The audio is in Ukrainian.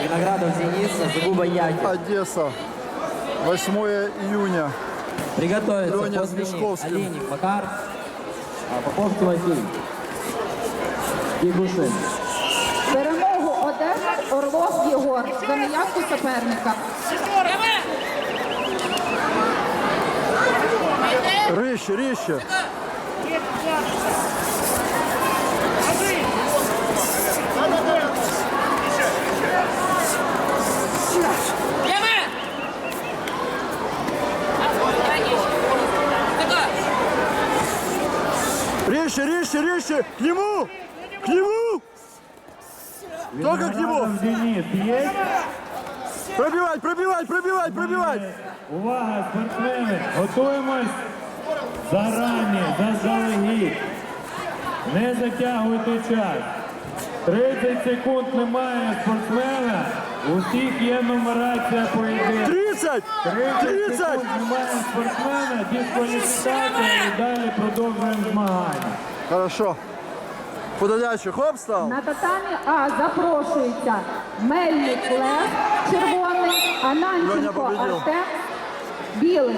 Виноградов Денис, Загуба Яки. Одесса. 8 июня. Приготовиться Леня с Кузьминик, Олейник Макар, а Попов Тимофей. Кигушин. Перемогу одержав Орлов Єгор за неявку суперника. Рыще, рыще. Рыще, рыще, рыще. К нему! К нему! Только к нему! Виноградов Денис є. Пробивать, пробивать, пробивать, пробивать! Увага, спортсмени! Готуємось зарані, заздалегідь. Не затягуйте час. 30 секунд немає спортсмена. У всіх є нумерація поєдинку. 30! 30 30! секунд немає спортсмена, дискваліфікація і далі продовжуємо змагання. Хорошо. Подачу, хоп, стал. На татамі А запрошується Мельник Лев, червоний, Ананченко победил. Артем, білий,